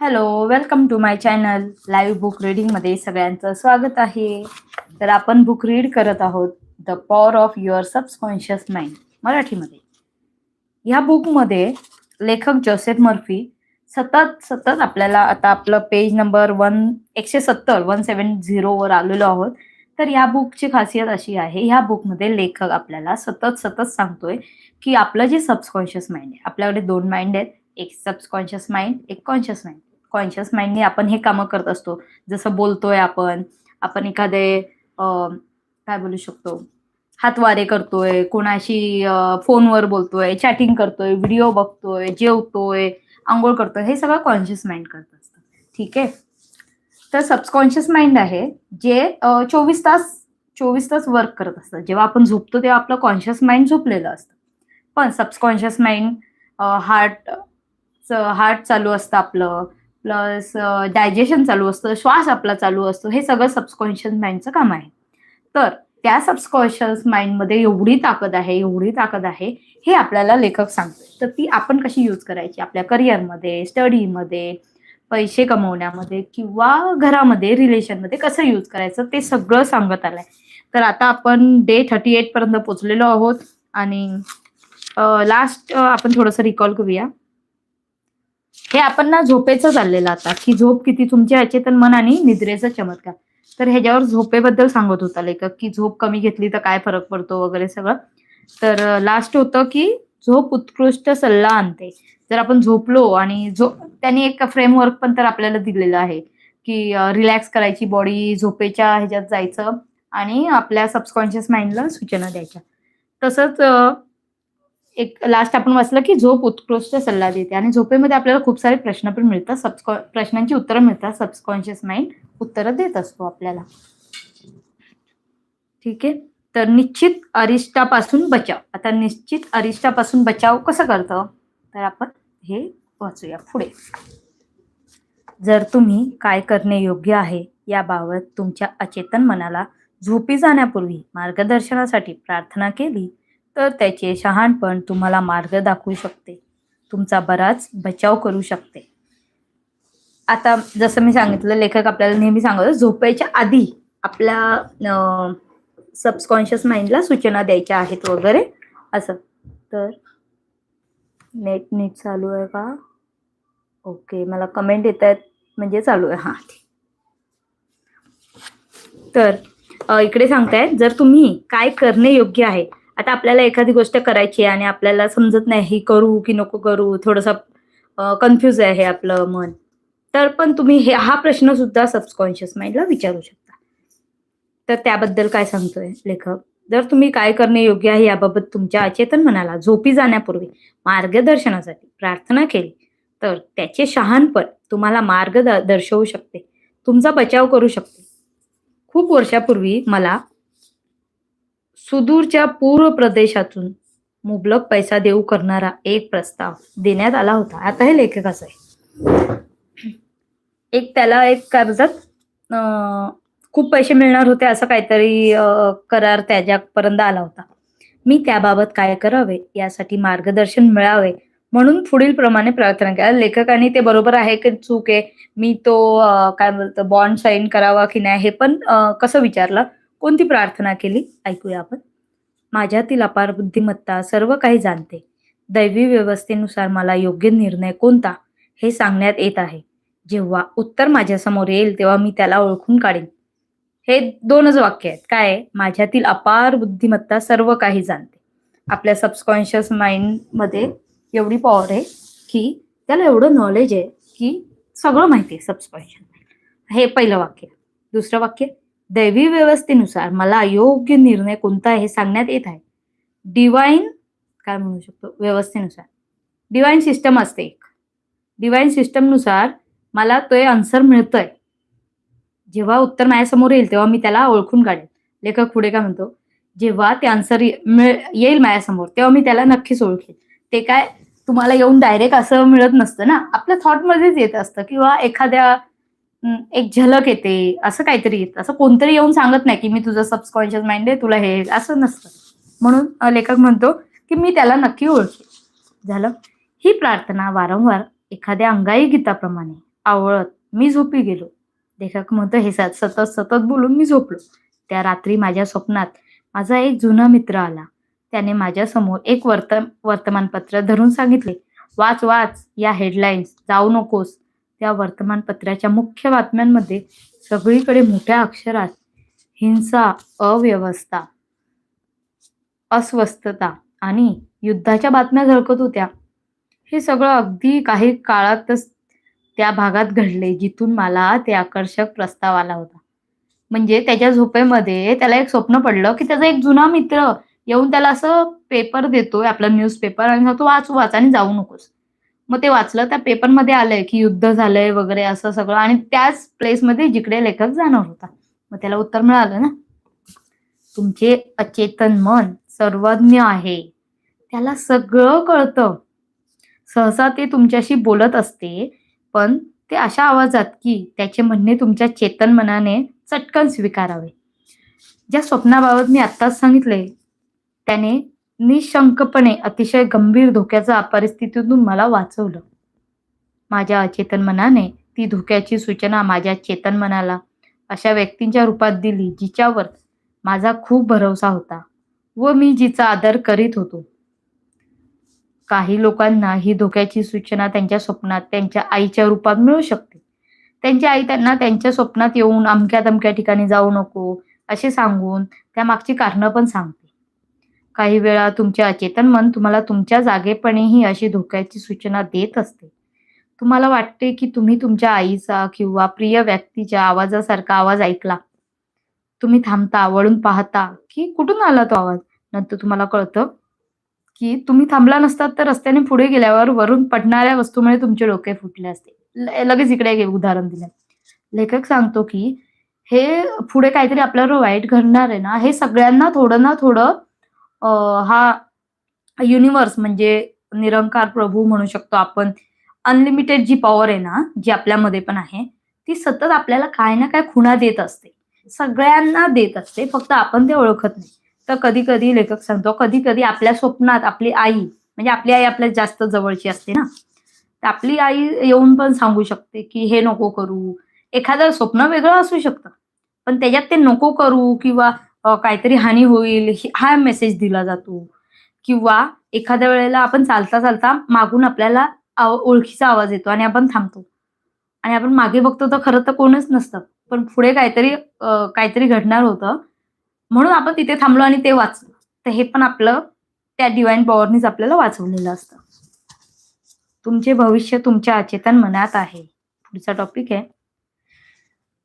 Hello welcome to my channel live book रीडिंगमध्ये सगळ्यांचं स्वागत आहे. तर आपण बुक रीड करत आहोत the power of your subconscious mind मराठीमध्ये. ह्या बुकमध्ये लेखक जोसेफ मर्फी सतत सतत आपल्याला आता आपलं पेज नंबर वन एकशे सत्तर वन सेवन झिरोवर आलेलो आहोत. तर ह्या बुकची खासियत अशी आहे ह्या बुकमध्ये लेखक आपल्याला सतत सतत सांगतोय की आपलं जे सबकॉन्शियस माइंड आहे आपल्याकडे दोन माइंड आहेत एक सबकॉन्शियस माइंड एक कॉन्शियस माइंड कॉन्शियस माइंडने आपण हे कामं करत असतो. जसं बोलतोय आपण आपण एखादे काय बोलू शकतो? हातवारे करतोय कोणाशी फोनवर बोलतोय चॅटिंग करतोय व्हिडिओ बघतोय जेवतोय आंघोळ करतोय हे सगळं कॉन्शियस माइंड करत असतं. ठीक आहे? तर सबकॉन्शियस माइंड आहे जे चोवीस तास चोवीस तास वर्क करत असतं. जेव्हा आपण झोपतो तेव्हा आपलं कॉन्शियस माइंड झोपलेलं असतं. पण सबकॉन्शियस माइंड हार्ट हार्ट चालू असतं आपलं. प्लस डायजेशन चालू असतं श्वास आपला चालू असतो हे सगळं सबस्कॉन्शियस माइंडचं काम आहे. तर त्या सबस्कॉन्शियस माइंडमध्ये एवढी ताकद आहे एवढी ताकद आहे हे आपल्याला लेखक सांगतो तर ती आपण कशी यूज करायची? आपल्या करिअरमध्ये स्टडीमध्ये पैसे कमवण्यामध्ये किंवा घरामध्ये रिलेशनमध्ये कसं यूज करायचं ते सगळं सांगत आलंय. तर आता आपण डे थर्टी एट पर्यंत पोहोचलेलो आहोत आणि लास्ट आपण थोडंसं रिकॉल करूया. हे आपण ना झोपेचं चाललेलं आता की झोप किती तुमच्या अचेतन मन आणि निद्रेचा चमत्कार. तर ह्याच्यावर झोपेबद्दल सांगत होता लेखक की झोप कमी घेतली तर काय फरक पडतो वगैरे सगळं. तर लास्ट होतं की झोप उत्कृष्ट सल्ला आणते. जर आपण झोपलो आणि झो त्यांनी एक फ्रेमवर्क पण तर आपल्याला दिलेलं आहे की रिलॅक्स करायची बॉडी झोपेच्या ह्याच्यात जायचं आणि आपल्या सबकॉन्शियस माइंडला सूचना द्यायच्या. तसंच एक लास्ट आपण वाचलं की झोप उत्कृष्ट सल्ला देते. आणि झोपेमध्ये आपल्याला खूप सारे प्रश्न पण मिळतात. सबकॉ प्रश्नांची उत्तरं मिळतात. सबकॉन्शियस माइंड उत्तरं देत असतो आपल्याला. ठीक आहे? तर निश्चित अरिष्टापासून बचाव. आता निश्चित अरिष्टापासून बचाव कसं करतं? तर आपण हे वाचूया पुढे. जर तुम्ही काय करणे योग्य आहे याबाबत तुमच्या अचेतन मनाला झोपी जाण्यापूर्वी मार्गदर्शनासाठी प्रार्थना केली तर त्याचे शहाणपण तुम्हाला मार्ग दाखवू शकते. तुमचा बराच बचाव करू शकते. आता जसं मी सांगितलं लेखक आपल्याला नेहमी सांगत झोपायच्या आधी आपल्या सबकॉन्शियस माइंडला सूचना द्यायच्या आहेत वगैरे. असं. तर नेट नीट चालू आहे का? ओके मला कमेंट येत आहेत. म्हणजे चालू आहे. हां तर इकडे सांगतायत जर तुम्ही काय करणे योग्य आहे आता आपल्याला एखादी गोष्ट करायची आहे आणि आपल्याला समजत नाही ही करू की नको करू? थोडंसं कन्फ्यूज आहे आपलं मन. तर पण तुम्ही हे हा प्रश्न सुद्धा सबकॉन्शियस माइंडला विचारू शकता. तर त्याबद्दल काय सांगतोय लेखक? जर तुम्ही काय करणे योग्य आहे याबाबत तुमच्या अचेतन मनाला झोपी जाण्यापूर्वी मार्गदर्शनासाठी प्रार्थना केली तर त्याचे शहाणपण तुम्हाला मार्ग दर्शवू शकते. तुमचा बचाव करू शकते. खूप वर्षापूर्वी मला सुदूरच्या पूर्व प्रदेशातून मुबलक पैसा देऊ करणारा एक प्रस्ताव देण्यात आला होता. आता हे लेखकाचं आहे. एक त्याला एक कर्जात खूप पैसे मिळणार होते असं काहीतरी करार त्याच्यापर्यंत आला होता. मी त्याबाबत काय करावे? यासाठी मार्गदर्शन मिळावे. म्हणून पुढील प्रमाणे प्रार्थना केला. लेखकाने ते बरोबर आहे की चूक आहे? मी तो काय बोलतो बॉन्ड साईन करावा की नाही हे पण कसं विचारलं? कोणती प्रार्थना केली? ऐकूया आपण. माझ्यातील अपार बुद्धिमत्ता सर्व काही जाणते. दैवी व्यवस्थेनुसार मला योग्य निर्णय कोणता? हे सांगण्यात येत आहे. जेव्हा उत्तर माझ्यासमोर येईल तेव्हा मी त्याला ओळखून काढेन. हे दोनच वाक्य आहेत. काय? माझ्यातील अपार बुद्धिमत्ता सर्व काही जाणते. आपल्या सबकॉन्शियस माइंडमध्ये एवढी पॉवर आहे की त्याला एवढं नॉलेज आहे की सगळं माहिती आहे सबकॉन्शियस हे पहिलं वाक्य. दुसरं वाक्य? दैवी व्यवस्थेनुसार मला योग्य निर्णय कोणता आहे हे सांगण्यात येत आहे. डिवाईन काय म्हणू शकतो? व्यवस्थेनुसार. डिवाईन सिस्टम असते एक. डिवाईन सिस्टमनुसार मला तो आन्सर मिळतोय. जेव्हा उत्तर माझ्यासमोर येईल तेव्हा मी त्याला ओळखून काढेल. लेखक पुढे काय म्हणतो? जेव्हा ते आन्सर येईल माझ्यासमोर तेव्हा मी त्याला नक्कीच ओळखेल. ते काय तुम्हाला येऊन डायरेक्ट असं मिळत नसतं ना? आपल्या थॉटमध्येच येत असतं किंवा एखाद्या एक झलक येते असं काहीतरी येतं. असं कोणतरी येऊन सांगत नाही की मी तुझं सबकॉन्शियस माइंड आहे तुला हे असं नसतं. म्हणून लेखक म्हणतो की मी त्याला नक्की ओळखे. झालं? ही प्रार्थना वारंवार एखाद्या अंगाई गीताप्रमाणे आवळत मी झोपी गेलो. लेखक म्हणतो हे सतत सतत बोलून मी झोपलो. त्या रात्री माझ्या स्वप्नात माझा एक जुना मित्र आला. त्याने माझ्यासमोर एक वर्त वर्तमानपत्र धरून सांगितले. वाच वाच या हेडलाईन्स जाऊ नकोस. त्या वर्तमानपत्राच्या मुख्य बातम्यांमध्ये सगळीकडे मोठ्या अक्षरात हिंसा अव्यवस्था अस्वस्थता आणि युद्धाच्या बातम्या झळकत होत्या. हे सगळं अगदी काही काळातच त्या भागात घडले जिथून मला ते आकर्षक प्रस्ताव आला होता. म्हणजे त्याच्या झोपेमध्ये त्याला एक स्वप्न पडलं की त्याचा एक जुना मित्र येऊन त्याला असं पेपर देतोय आपला न्यूजपेपर आणि तो वाच वाच आणि जाऊ नकोस. मग ते वाचलं त्या पेपरमध्ये आलंय की युद्ध झालंय वगैरे असं सगळं. आणि त्याच प्लेसमध्ये जिकडे लेखक जाणार होता. मग त्याला उत्तर मिळालं ना? तुमचे अचेतन मन सर्वज्ञ आहे. त्याला सगळं कळतं. सहसा ते तुमच्याशी बोलत असते पण ते अशा आवाजात की त्याचे म्हणणे तुमच्या चेतन मनाने चटकन स्वीकारावे. ज्या स्वप्नाबाबत मी आत्ताच सांगितले त्याने निशंकपणे अतिशय गंभीर धोक्याच्या परिस्थितीतून मला वाचवलं. माझ्या अचेतन मनाने ती धोक्याची सूचना माझ्या चेतन मनाला अशा व्यक्तींच्या रूपात दिली जिच्यावर माझा खूप भरोसा होता व मी जिचा आदर करीत होतो. काही लोकांना ही धोक्याची सूचना त्यांच्या स्वप्नात त्यांच्या आईच्या रूपात मिळू शकते. त्यांची आई त्यांना त्यांच्या स्वप्नात येऊन अमक्या तमक्या ठिकाणी जाऊ नको असे सांगून त्यामागची कारणं पण सांगते. काही वेळा तुमचे अचेतन मन तुम्हाला तुमच्या जागेपणेही अशी धोक्याची सूचना देत असते. तुम्हाला वाटते की तुम्ही तुमच्या आईचा किंवा प्रिय व्यक्तीच्या आवाजासारखा आवाज ऐकला. तुम्ही थांबता वळून पाहता की कुठून आला तो आवाज? नंतर तुम्हाला कळतं की तुम्ही थांबला नसतात तर रस्त्याने पुढे गेल्यावर वरून पडणाऱ्या वस्तूमुळे तुमचे डोके फुटले असते. लगेच इकडे एक उदाहरण दिलं. लेखक सांगतो की हे पुढे काहीतरी आपल्यावर वाईट घडणार आहे ना हे सगळ्यांना थोडं ना थोडं हा युनिव्हर्स म्हणजे निरंकार प्रभू म्हणू शकतो आपण. अनलिमिटेड जी पॉवर आहे ना जी आपल्यामध्ये पण आहे ती सतत आपल्याला काय ना काय खुणा देत असते. सगळ्यांना देत असते फक्त आपण ते ओळखत नाही. तर कधी कधी लेखक सांगतो कधी कधी आपल्या स्वप्नात आपली आई म्हणजे आपली आई आपल्या जास्त जवळची असते ना. तर आपली आई येऊन पण सांगू शकते की हे नको करू. एखादं स्वप्न वेगळं असू शकतं पण त्याच्यात ते नको करू किंवा काहीतरी हानी होईल हा मेसेज दिला जातो. किंवा एखाद्या वेळेला आपण चालता चालता मागून आपल्याला ओळखीचा आवाज येतो आणि आपण थांबतो. आणि आपण मागे बघतो तर खरं तर कोणच नसतं. पण पुढे काहीतरी काहीतरी घडणार होतं. म्हणून आपण तिथे थांबलो आणि ते वाचलो. तर हे पण आपलं त्या डिवाइन पॉवरनीच आपल्याला वाचवलेलं असतं. तुमचे भविष्य तुमच्या अचेतन मनात आहे. पुढचा टॉपिक आहे.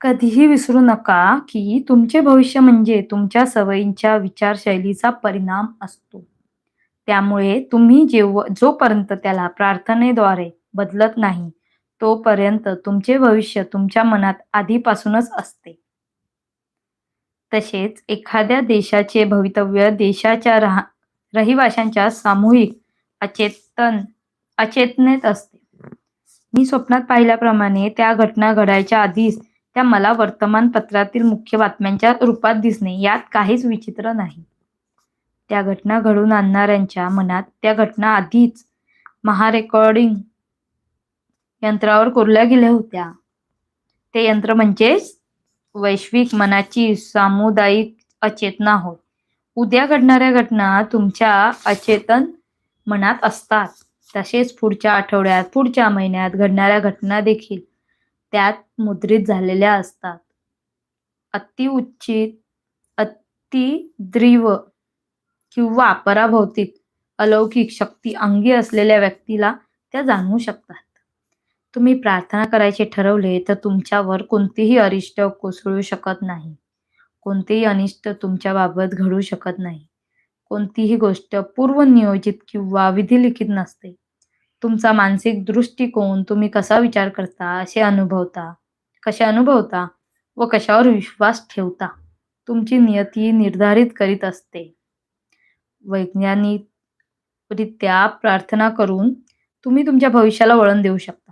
कधीही विसरू नका की तुमचे भविष्य म्हणजे तुमच्या सवयींच्या विचारशैलीचा परिणाम असतो. त्यामुळे तुम्ही जेव जोपर्यंत त्याला प्रार्थनेद्वारे बदलत नाही तोपर्यंत तुमचे भविष्य तुमच्या मनात आधीपासूनच असते. तसेच एखाद्या देशाचे भवितव्य देशाच्या रहा रहिवाशांच्या सामूहिक अचेतन अचेतनेत असते. मी स्वप्नात पाहिल्याप्रमाणे त्या घटना घडायच्या आधीच त्या मला वर्तमानपत्रातील मुख्य बातम्यांच्या रूपात दिसणे यात काहीच विचित्र नाही. त्या घटना घडून आणणाऱ्यांच्या मनात त्या घटना आधीच महारेकॉर्डिंग यंत्रावर कोरल्या गेल्या होत्या. ते यंत्र म्हणजेच वैश्विक मनाची सामुदायिक अचेतना होय. उद्या घडणाऱ्या घटना तुमच्या अचेतन मनात असतात. तसेच पुढच्या आठवड्यात पुढच्या महिन्यात घडणाऱ्या घटना देखील त्यात मुद्रित झालेल्या असतात. अति उच्चित अति किंवा पराभौतिक अलौकिक शक्ती अंगी असलेल्या व्यक्तीला त्या जाणवू शकतात. तुम्ही प्रार्थना करायचे ठरवले तर तुमच्यावर कोणतेही अरिष्ट कोसळू शकत नाही. कोणतेही अनिष्ट तुमच्या बाबत घडू शकत नाही. कोणतीही गोष्ट पूर्वनियोजित किंवा विधिलिखित नसते. तुमचा मानसिक दृष्टिकोन तुम्ही कसा विचार करता असे अनुभवता? कसे अनुभवता व कशावर विश्वास ठेवता? तुमची नियती निर्धारित करीत असते. वैज्ञानिकरित्या प्रार्थना करून तुम्ही तुमच्या भविष्याला वळण देऊ शकता.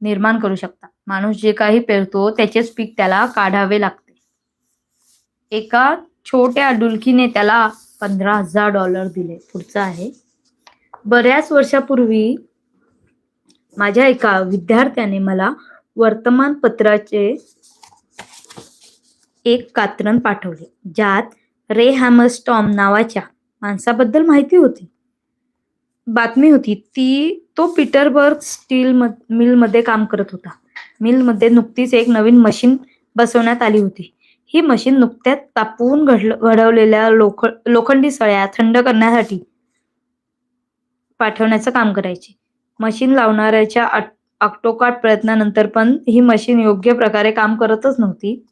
निर्माण करू शकता. माणूस जे काही पेरतो त्याचेच पीक त्याला काढावे लागते. एका छोट्या डुलकीने त्याला पंधरा हजार डॉलर दिले. पुढचं आहे. बऱ्याच वर्षापूर्वी माझ्या एका विद्यार्थ्याने मला वर्तमानपत्राचे एक कात्रण पाठवले ज्यात रे हॅमस्टॉम नावाच्या माणसाबद्दल माहिती होती. बातमी होती ती तो पीटरबर्ग स्टील मिलमध्ये काम करत होता. मिलमध्ये नुकतीच एक नवीन मशीन बसवण्यात आली होती. ही मशीन नुकत्याच तापवून घडल- घडवलेल्या लोख लोखंडी सळ्या थंड करण्यासाठी पाठवण्याचं काम करायची. मशीन लावणाऱ्याच्या आट- आटोकाट प्रयत्नानंतर पण ही मशीन योग्य प्रकारे काम करतच नव्हती.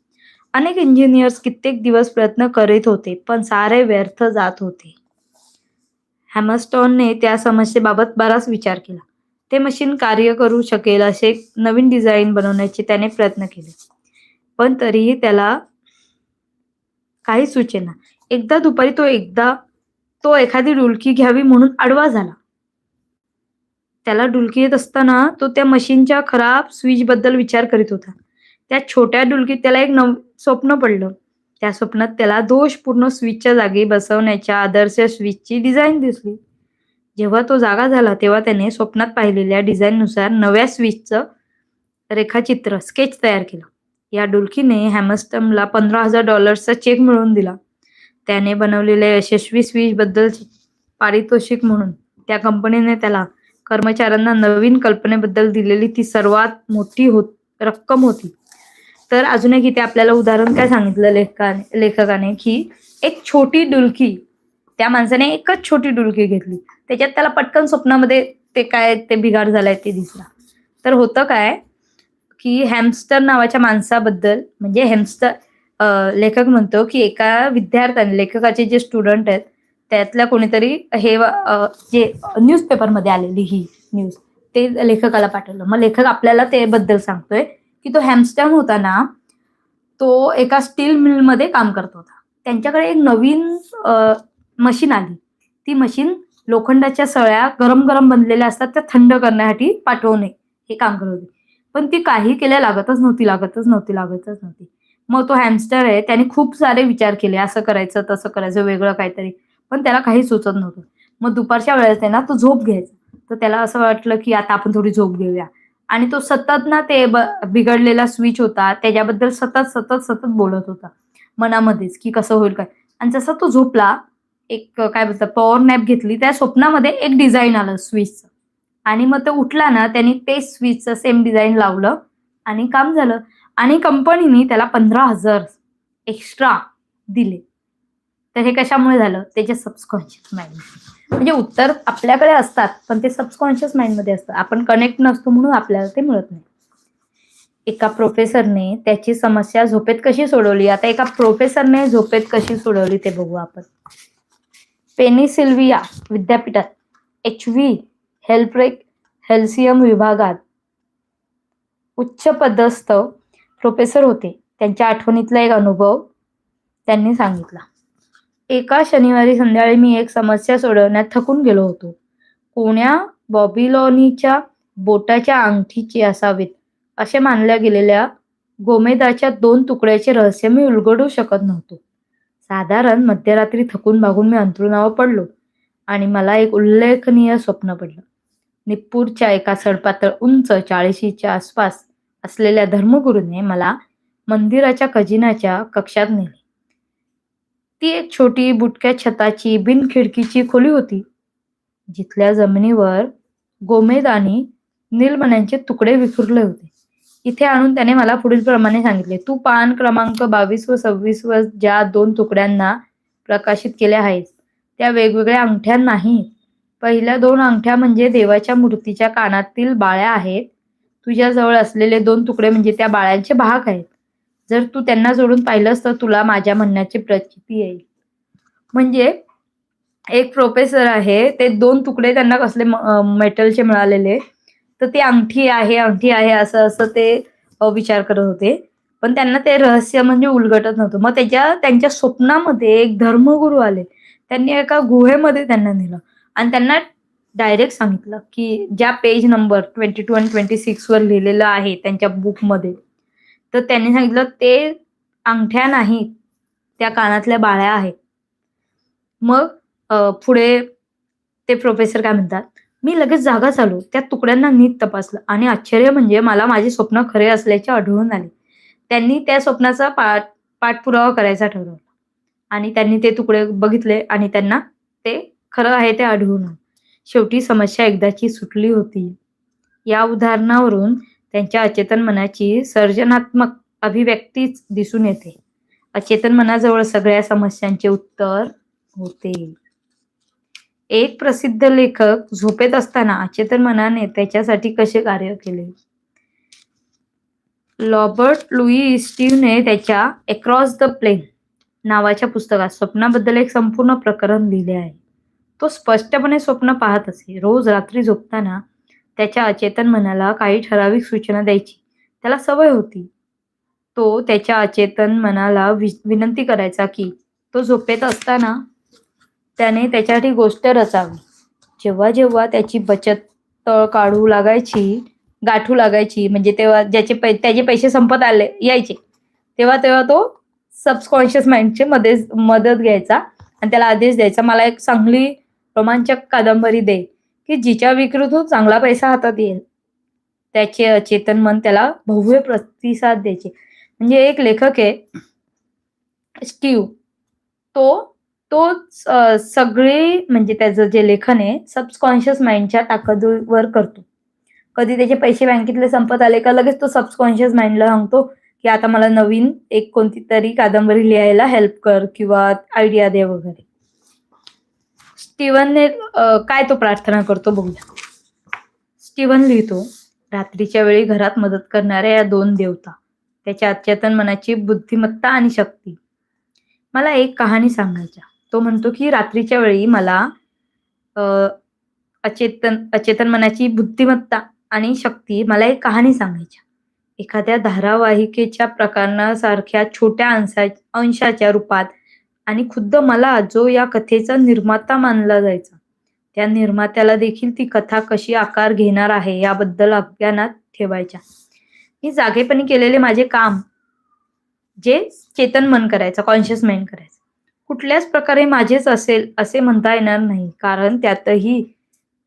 अनेक इंजिनियर्स कित्येक दिवस प्रयत्न करीत होते पण सारे व्यर्थ जात होते. हॅमस्टॉनने त्या समस्येबाबत बराच विचार केला. ते मशीन कार्य करू शकेल असे नवीन डिझाईन बनवण्याचे त्याने प्रयत्न केले. पण तरीही त्याला काही सुचेना. एकदा दुपारी तो एकदा तो एखादी डुलकी घ्यावी म्हणून आडवा झाला. त्याला डुलकी येत असताना तो त्या मशीनच्या खराब स्विच बद्दल विचार करीत होता. त्या छोट्या डुलकीत त्याला एक नव स्वप्न पडलं. त्या स्वप्नात त्याला दोषपूर्ण स्विचच्या जागी बसवण्याच्या आदर्श स्विचची डिझाईन दिसली. जेव्हा तो जागा झाला तेव्हा त्याने स्वप्नात पाहिलेल्या डिझाईननुसार नव्या स्विचचं रेखाचित्र स्केच तयार केलं. या डुलकीने हॅमस्टमला पंधरा हजार डॉलर्सचा चेक मिळवून दिला. त्याने बनवलेल्या यशस्वी स्विच बद्दल पारितोषिक म्हणून. त्या कंपनीने त्याला कर्मचाऱ्यांना नवीन कल्पनेबद्दल दिलेली ती सर्वात मोठी होत रक्कम होती. तर अजून एक इथे आपल्याला उदाहरण काय सांगितलं लेखकाने लेखकाने की एक छोटी डुलकी त्या माणसाने एकच छोटी डुलकी घेतली. त्याच्यात त्याला पटकन स्वप्नामध्ये ते काय ते बिघाड झालाय ते दिसला. तर होतं काय की हॅमस्टर नावाच्या माणसाबद्दल म्हणजे हॅमस्टर लेखक म्हणतो की एका विद्यार्थ्याने लेखकाचे जे स्टुडंट आहेत त्यातल्या कोणीतरी हे जे जे न्यूजपेपरमध्ये आलेली ही न्यूज ते लेखकाला पाठवलं. मग लेखक आपल्याला ते बद्दल सांगतोय की तो हॅमस्टॅम होता ना तो एका स्टील मिलमध्ये काम करत होता. त्यांच्याकडे एक नवीन मशीन आली. ती मशीन लोखंडाच्या सळ्या गरम गरम बनलेल्या असतात त्या थंड करण्यासाठी पाठवणे हे काम करत होते. पण ती काही केल्या लागतच नव्हती लागतच नव्हती लागतच नव्हती. मग तो हॅमस्टर आहे त्याने खूप सारे विचार केले असं करायचं तसं करायचं वेगळं काहीतरी. पण त्याला काही सुचत नव्हतं. मग दुपारच्या वेळेस आहे ना तो झोप घ्यायचा. तर त्याला असं वाटलं की आता आपण थोडी झोप घेऊया. आणि तो सतत ना ते ब- बिघडलेला स्विच होता. त्याच्याबद्दल सतत सतत सतत बोलत होता. मनामध्येच की कसं होईल काय. आणि जसा तो झोपला एक काय बोलतात पॉवर नॅप घेतली त्या स्वप्नामध्ये एक डिझाईन आलं स्विचचं आणि मग तो उठला ना त्यांनी ते स्विचचं सेम डिझाईन लावलं आणि काम झालं. आणि कंपनीने त्याला पंधरा हजार एक्स्ट्रा दिले. तर हे कशामुळे झालं? त्याचे सबकॉन्शियस माइंड म्हणजे उत्तर आपल्याकडे असतात पण ते सबकॉन्शियस माइंडमध्ये असतात. आपण कनेक्ट नसतो म्हणून आपल्याला ते मिळत नाही. एका प्रोफेसरने त्याची समस्या झोपेत कशी सोडवली? आता एका प्रोफेसरने झोपेत कशी सोडवली ते बघू आपण. पेनिसिल्विया विद्यापीठात एच व्ही हेल्प्रेक हेल्सियम विभागात उच्च पदस्थ प्रोफेसर होते. त्यांच्या आठवणीतला एक अनुभव त्यांनी सांगितला. एका शनिवारी संध्याकाळी मी एक समस्या सोडवण्यात थकून गेलो होतो. कोण्या बॉबिलॉनीच्या बोटाच्या अंगठीचे असावेत असे मानल्या गेलेल्या गोमेदाच्या दोन तुकड्याचे रहस्य मी उलगडू शकत नव्हतो. साधारण मध्यरात्री थकून भागून मी अंथरुणावर पडलो आणि मला एक उल्लेखनीय स्वप्न पडलं. निप्पूरच्या एका सडपातळ उंच चाळीशीच्या आसपास असलेल्या धर्मगुरूने मला मंदिराच्या खजिन्याच्या कक्षात नेले. ती एक छोटी बुटक्या छताची बिनखिडकीची खोली होती. जिथल्या जमिनीवर गोमेद आणि नीलमण्यांचे तुकडे विखुरले होते. इथे आणून त्याने मला पुढील प्रमाणे सांगितले. तू पान क्रमांक बावीस व सव्वीस वर ज्या दोन तुकड्यांना प्रकाशित केल्या आहेत त्या वेगवेगळ्या अंगठ्या नाहीत. पहिल्या दोन अंगठ्या म्हणजे देवाच्या मूर्तीच्या कानातील बाळ्या आहेत. तुझ्याजवळ असलेले दोन तुकडे म्हणजे त्या बाळ्यांचे भाग आहेत. जर तू त्यांना जोडून पाहिलंस तर तुला माझ्या म्हणण्याची प्रचिती येईल. म्हणजे एक प्रोफेसर आहे ते दोन तुकडे त्यांना कसले मेटलचे मिळालेले. तर ती अंगठी आहे अंगठी आहे असं असं ते विचार करत होते. पण त्यांना ते रहस्य म्हणजे उलगटत नव्हतं. मग त्याच्या त्यांच्या स्वप्नामध्ये एक धर्मगुरू आले. त्यांनी एका गुहेमध्ये त्यांना नेलं. आणि त्यांना डायरेक्ट सांगितलं की ज्या पेज नंबर ट्वेंटी टू आणि ट्वेंटी सिक्स वर लिहिलेलं आहे त्यांच्या बुकमध्ये तर त्यांनी सांगितलं ते अंगठ्या नाहीत. त्या कानातल्या बाळ्या आहेत. मग पुढे ते प्रोफेसर काय म्हणतात मी लगेच जागा चालू त्या तुकड्यांना नीट तपासलं आणि आश्चर्य म्हणजे मला माझे स्वप्न खरे असल्याचे आढळून आले. त्यांनी त्या स्वप्नाचा पाठ पाठपुरावा करायचा ठरवला आणि त्यांनी ते तुकडे बघितले आणि त्यांना ते खरं आहे ते आढळून आले. शेवटी समस्या एकदाची सुटली होती. या उदाहरणावरून त्यांच्या अचेतन मनाची सर्जनात्मक अभिव्यक्तीच दिसून येते. अचेतन मनाजवळ सगळ्या समस्यांचे उत्तर होते. एक प्रसिद्ध लेखक झोपेत असताना अचेतन मनाने त्याच्यासाठी कसे कार्य केले? लॉबर्ट लुई स्टीव्हने त्याच्या अक्रॉस द प्लेन नावाच्या पुस्तकात स्वप्नाबद्दल एक संपूर्ण प्रकरण लिहिले आहे. तो स्पष्टपणे स्वप्न पाहत असे. रोज रात्री झोपताना त्याच्या अचेतन मनाला काही ठराविक सूचना द्यायची. त्याला सवय होती. तो त्याच्या अचेतन मनाला वि- विनंती करायचा की तो झोपेत असताना त्याने त्याच्यासाठी गोष्ट रचावी. जेव्हा जेव्हा त्याची बचत तळ काढू लागायची गाठू लागायची म्हणजे तेव्हा ज्याचे पै त्याचे पैसे संपत आले यायचे. तेव्हा तेव्हा तो सबकॉन्शियस माइंडचे मध्ये मदत घ्यायचा आणि त्याला आदेश द्यायचा मला एक चांगली रोमांचक कादंबरी दे. की जिच्या विक्रीतून चांगला पैसा हातात येईल त्याचे अचेतन मन त्याला भव्य प्रतिसाद द्यायचे. म्हणजे एक लेखक आहे स्टीव. तो तो सगळे म्हणजे त्याचं जे लेखन आहे सबकॉन्शियस माइंडच्या ताकदीवर करतो. कधी त्याचे पैसे बँकेतले संपत आले का लगेच तो सबकॉन्शियस माइंडला सांगतो की आता मला नवीन एक कोणती तरी कादंबरी लिहायला हेल्प कर किंवा आयडिया दे वगैरे. स्टीव्हनने काय तो प्रार्थना करतो बघूया. स्टीव्हन लिहितो रात्रीच्या वेळी घरात मदत करणाऱ्या या दोन देवता त्याच्या अचेतन मनाची बुद्धिमत्ता आणि शक्ती. मला एक कहाणी सांगायच्या. तो म्हणतो की रात्रीच्या वेळी मला अचेतन अचेतन मनाची बुद्धिमत्ता आणि शक्ती मला एक कहाणी सांगायच्या. एखाद्या धारावाहिकेच्या प्रकरणासारख्या छोट्या अंशा अंशाच्या रूपात आणि खुद्द मला जो या कथेचा निर्माता मानला जायचा. त्या निर्मात्याला देखील ती कथा कशी आकार घेणार आहे याबद्दल अज्ञानात ठेवायच्या. मी जागेपणी केलेले माझे काम जे चेतन मन करायचं कॉन्शियस माइंड करायचं. कुठल्याच प्रकारे माझेच असेल असे म्हणता येणार नाही. कारण त्यातही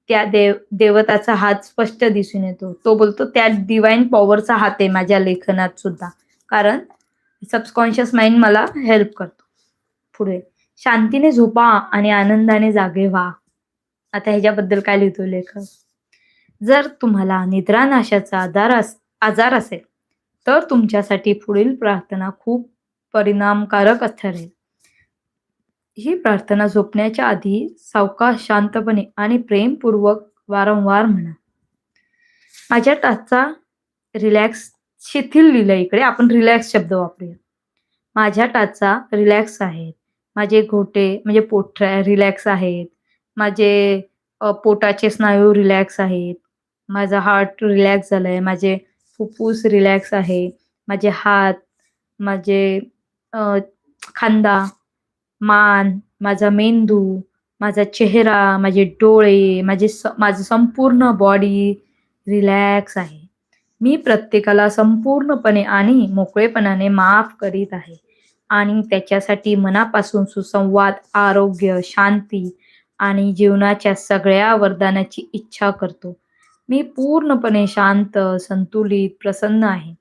त्या देव देवताचा हात स्पष्ट दिसून येतो. तो बोलतो त्या डिवाइन पॉवरचा हात आहे माझ्या लेखनात सुद्धा. कारण सबकॉन्शियस माइंड मला हेल्प करतो. पुढे. शांतीने झोपा आणि आनंदाने जागे व्हा. आता ह्याच्याबद्दल काय लिहितो लेखक? जर तुम्हाला निद्रानाशाचा आधार आजार असेल तर तुमच्यासाठी पुढील प्रार्थना खूप परिणामकारक ठरेल. ही प्रार्थना झोपण्याच्या आधी सावकाश शांतपणे आणि प्रेमपूर्वक वारंवार म्हणा. माझ्या टाचा रिलॅक्स शिथिल लिहिलं इकडे. आपण रिलॅक्स शब्द वापरूया. माझ्या टाचा रिलॅक्स आहेत. माझे घोटे म्हणजे पोट रिलॅक्स आहेत. माझे पोटाचे स्नायू रिलॅक्स आहेत. माझा हार्ट रिलॅक्स झालाय. माझे फुफ्फुस रिलॅक्स आहे. माझे हात माझे खांदा मान माझा मेंदू माझा चेहरा माझे डोळे माझे स माझं संपूर्ण बॉडी रिलॅक्स आहे. मी प्रत्येकाला संपूर्णपणे आणि मोकळेपणाने माफ करीत आहे. आणि त्याच्यासाठी मनापासून सुसंवाद आरोग्य शांती आणि जीवनाच्या सगळ्या वरदानाची इच्छा करतो. मी पूर्णपणे शांत संतुलित प्रसन्न आहे.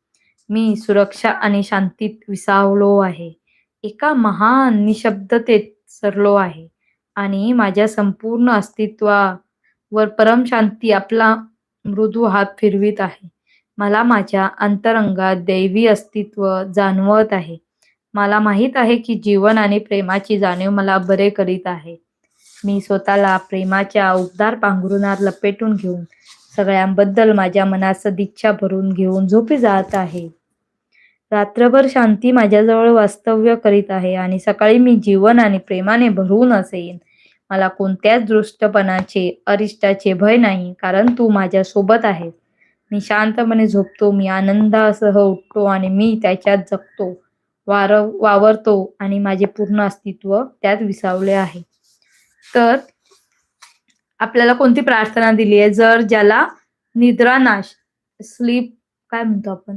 मी सुरक्षा आणि शांतीत विसावलो आहे. एका महान निशब्दतेत सरलो आहे आणि माझ्या संपूर्ण अस्तित्वावर परमशांती आपला मृदू हात फिरवीत आहे. मला माझ्या अंतरंगात दैवी अस्तित्व जाणवत आहे. मला माहीत आहे की जीवन आणि प्रेमाची जाणीव मला बरे करीत आहे. मी स्वतःला प्रेमाच्या उबदार पांघरुणात लपेटून घेऊन सगळ्यांबद्दल माझ्या मनात सदिच्छा भरून घेऊन झोपी जात आहे. रात्रभर शांती माझ्याजवळ वास्तव्य करीत आहे आणि सकाळी मी जीवन आणि प्रेमाने भरून असेन. मला कोणत्याच दृष्टपणाचे अरिष्टाचे भय नाही कारण तू माझ्या सोबत आहेस मी शांतपणे झोपतो मी आनंदासह उठतो आणि मी त्याच्यात जगतो. वार वावरतो आणि माझे पूर्ण अस्तित्व त्यात विसावले आहे. तर आपल्याला कोणती प्रार्थना दिली आहे? जर ज्याला निद्रानाश स्लीप काय म्हणतो आपण?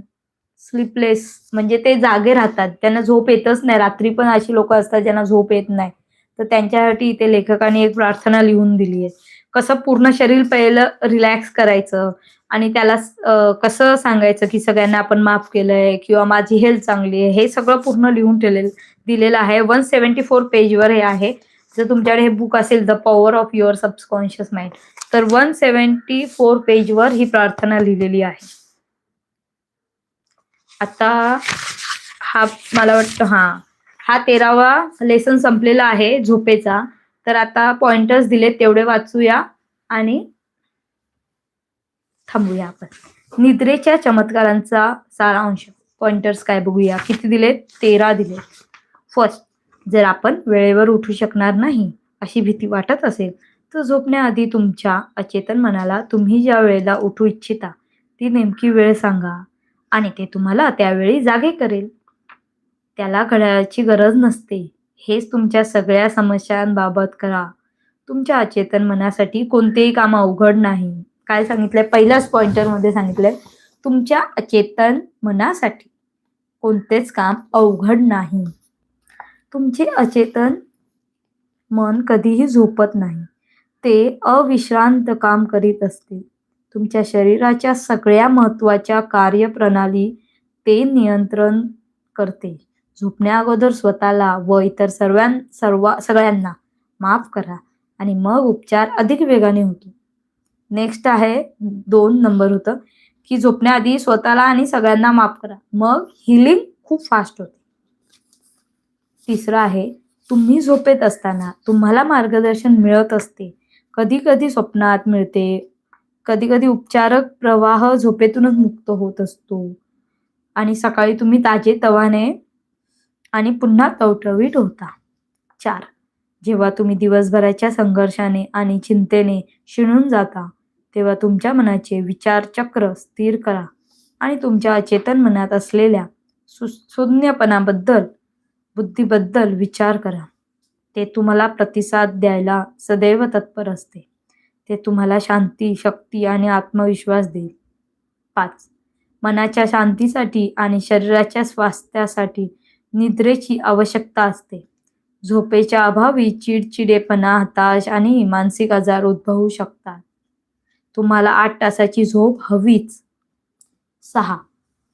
स्लीपलेस म्हणजे ते जागे राहतात. त्यांना झोप येतच नाही. रात्री पण अशी लोक असतात ज्यांना झोप येत नाही. तर त्यांच्यासाठी इथे लेखकाने एक प्रार्थना लिहून दिली आहे. कसं पूर्ण शरीर पहिलं रिलॅक्स करायचं आणि त्याला कसं सांगायचं की सगळ्यांना आपण माफ केलंय किंवा माझी हेल्थ चांगली आहे हे सगळं पूर्ण लिहून दिलेलं आहे. वन सेव्हन्टी फोर पेजवर हे आहे. जर तुमच्याकडे हे बुक असेल the power of your subconscious mind तर वन सेव्हन्टी फोर पेजवर ही प्रार्थना लिहिलेली आहे. आता हा मला वाटतं हा हा तेरावा लेसन संपलेला आहे झोपेचा. तर आता पॉइंटर्स दिले तेवढे वाचूया. आणि थांबूया आपण. निद्रेच्या चमत्कारांचा सारांश. पॉइंटर्स काय बघूया. किती दिले तेरा दिले फर्स्ट जर आपण वेळेवर उठू शकणार नाही अशी भीती वाटत असेल तर झोपण्याआधी तुमच्या अचेतन मनाला तुम्ही ज्या वेळेला उठू इच्छिता ती नेमकी वेळ सांगा. आणि ते तुम्हाला त्यावेळी जागे करेल. त्याला घड्याळाची गरज नसते. हेच तुमच्या सगळ्या समस्यांबाबत करा. तुमच्या अचेतन मनासाठी कोणतेही काम अवघड नाही. काय सांगितलंय? पहिल्याच पॉइंटरमध्ये सांगितलंय तुमच्या अचेतन मनासाठी कोणतेच काम अवघड नाही. तुमचे अचेतन मन कधीही झोपत नाही. ते अविश्रांत काम करीत असते तुमच्या शरीराच्या सगळ्या महत्त्वाच्या कार्यप्रणाली ते नियंत्रण करते झोपण्या अगोदर स्वतःला व इतर सर्वां सर्व सगळ्यांना माफ करा आणि मग उपचार अधिक वेगाने होतो नेक्स्ट आहे दोन नंबर होतं. की झोपण्याआधी स्वतःला आणि सगळ्यांना माफ करा. मग हिलिंग खूप फास्ट होते. तिसरं आहे तुम्ही झोपेत असताना तुम्हाला मार्गदर्शन मिळत असते. कधी कधी स्वप्नात मिळते. कधी कधी उपचारक प्रवाह झोपेतूनच मुक्त होत असतो. आणि सकाळी तुम्ही ताजे तवाने आणि पुन्हा टवटवीट होता. चार जेव्हा तुम्ही दिवसभराच्या संघर्षाने आणि चिंतेने शिणून जाता तेव्हा तुमच्या मनाचे विचार चक्र स्थिर करा आणि तुमच्या अचेतन मनात असलेल्या सु शून्यपणाबद्दल बुद्धीबद्दल विचार करा. ते तुम्हाला प्रतिसाद द्यायला सदैव तत्पर असते. ते तुम्हाला शांती शक्ती आणि आत्मविश्वास देईल. पाच. मनाच्या शांतीसाठी आणि शरीराच्या स्वास्थ्यासाठी निद्रेची आवश्यकता असते. झोपेच्या अभावी चिडचिडेपणा हताश आणि मानसिक आजार उद्भवू शकतात. तुम्हाला आठ तासाची झोप हवीच. सहा.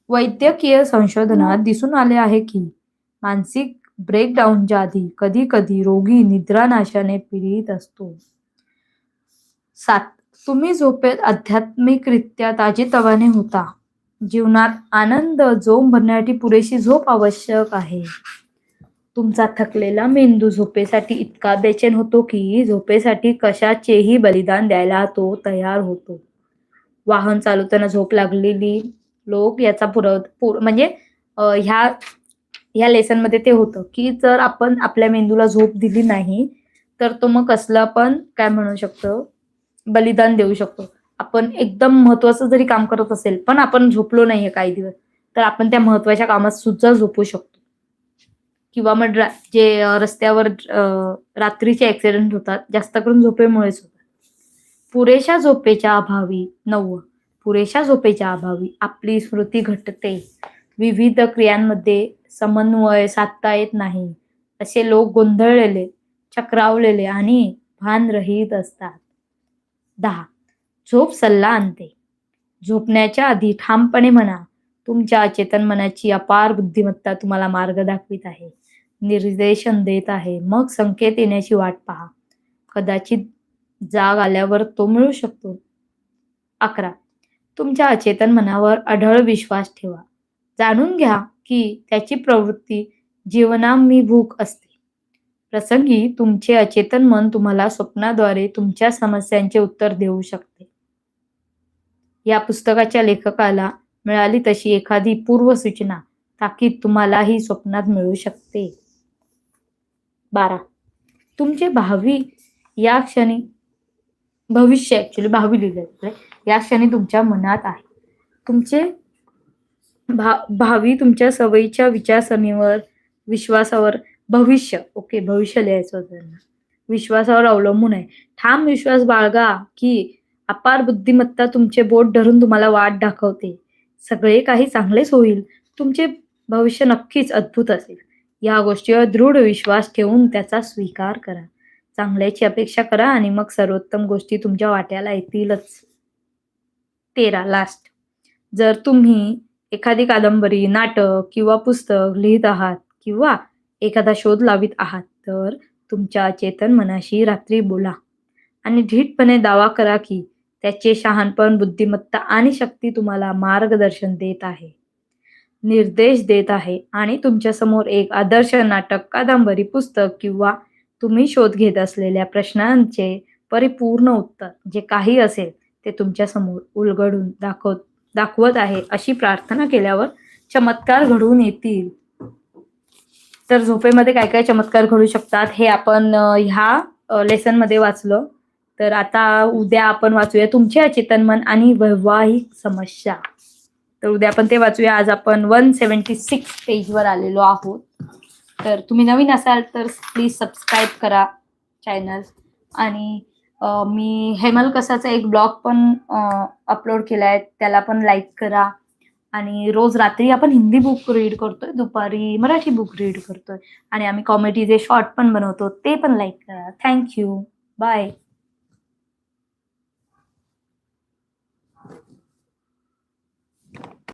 वैद्यकीय संशोधनात दिसून आले आहे की मानसिक ब्रेकडाऊनच्या आधी कधी कधी रोगी निद्रानाशाने पीडित असतो. सात. तुम्ही झोपेत आध्यात्मिकरित्या ताजेतवाने होता. जीवनात आनंद जोम भरण्यासाठी पुरेशी झोप आवश्यक आहे. तुमचा थकलेला मेंदू झोपेसाठी इतका बेचैन होतो की झोपेसाठी कशाचेही बलिदान द्यायला तो तयार होतो. वाहन चालवताना झोप लागलेली लोक याचा पुरव पुर म्हणजे ह्या ह्या लेसनमध्ये ते होतं की जर आपण आपल्या मेंदूला झोप दिली नाही तर तो मग कसला पण काय म्हणू शकतो? बलिदान देऊ शकतो. आपण एकदम महत्वाचं जरी काम करत असेल पण आपण झोपलो नाहीये काही दिवस तर आपण त्या महत्त्वाच्या कामात सुद्धा झोपू शकतो. किंवा मग जे रस्त्यावर रात्रीचे ऍक्सिडेंट होतात जास्त करून झोपेमुळेच होतात. पुरेशा झोपेच्या अभावी नववं पुरेशा झोपेच्या अभावी आपली स्मृती घटते. विविध क्रियांमध्ये समन्वय साधता येत नाही. असे लोक गोंधळलेले चक्रावलेले आणि भानरहित असतात. दहा झोप सल्ला आणते. झोपण्याच्या आधी ठामपणे म्हणा तुमच्या अचेतन मनाची अपार बुद्धिमत्ता तुम्हाला मार्ग दाखवित आहे. निर्देशन देत आहे. मग संकेत येण्याची वाट पहा. कदाचित जाग आल्यावर तो मिळू शकतो. अकरा. तुमच्या अचेतन मनावर अढळ विश्वास ठेवा. जाणून घ्या की त्याची प्रवृत्ती जीवनामी भूक असते. प्रसंगी तुमचे अचेतन मन तुम्हाला स्वप्नाद्वारे तुमच्या समस्यांचे उत्तर देऊ शकते. या पुस्तकाच्या लेखकाला मिळाली तशी एखादी पूर्वसूचना ताकीद तुम्हालाही स्वप्नात मिळू शकते. बारा. तुमचे भावी या क्षणी भविष्य ऍक्च्युली भावी लिहिले या क्षणी तुमच्या मनात आहे. तुमचे भा भावी तुमच्या सवयीच्या विचारसरणीवर विश्वासावर भविष्य ओके भविष्य लिहायचं होतं त्यांना. विश्वासावर अवलंबून आहे. ठाम विश्वास बाळगा की अपार बुद्धिमत्ता तुमचे बोट धरून तुम्हाला वाट दाखवते. सगळे काही चांगलेच होईल. तुमचे भविष्य नक्कीच अद्भुत असेल. या गोष्टीवर दृढ विश्वास ठेवून त्याचा स्वीकार करा. चांगल्याची अपेक्षा करा आणि मग सर्वोत्तम गोष्टी तुमच्या वाट्याला येतीलच. तेरा लास्ट जर तुम्ही एखादी कादंबरी नाटक किंवा पुस्तक लिहित आहात किंवा एखादा शोध लावित आहात तर तुमच्या चेतन मनाशी रात्री बोला आणि ढीटपणे दावा करा की त्याचे शहाणपण बुद्धिमत्ता आणि शक्ती तुम्हाला मार्गदर्शन देत आहे. निर्देश देत आहे. आणि तुमच्यासमोर एक आदर्श नाटक कादंबरी पुस्तक किंवा तुम्ही शोध घेत असलेल्या प्रश्नांचे परिपूर्ण उत्तर जे काही असेल ते तुमच्यासमोर उलगडून दाखवत दाखवत आहे अशी प्रार्थना केल्यावर चमत्कार घडून येतील. तर झोपेमध्ये काय काय चमत्कार घडू शकतात हे आपण ह्या लेसनमध्ये वाचलं. तर आता उद्या आपण वाचूया तुमचे चेतनमन आणि वैवाहिक समस्या. तर उद्या आपण ते वाचूया. आज आपण वन सेवन्टी सिक्स पेजवर आलेलो आहोत. तर तुम्ही नवीन असाल तर प्लीज सबस्क्राईब करा चॅनल आणि मी हेमल कसाचा एक ब्लॉग पण अपलोड केला आहे त्याला पण लाईक करा. आणि रोज रात्री आपण हिंदी बुक रीड करतोय. दुपारी मराठी बुक रीड करतोय. आणि आम्ही कॉमेडीचे शॉर्ट पण बनवतो ते पण लाईक करा. Thank you bye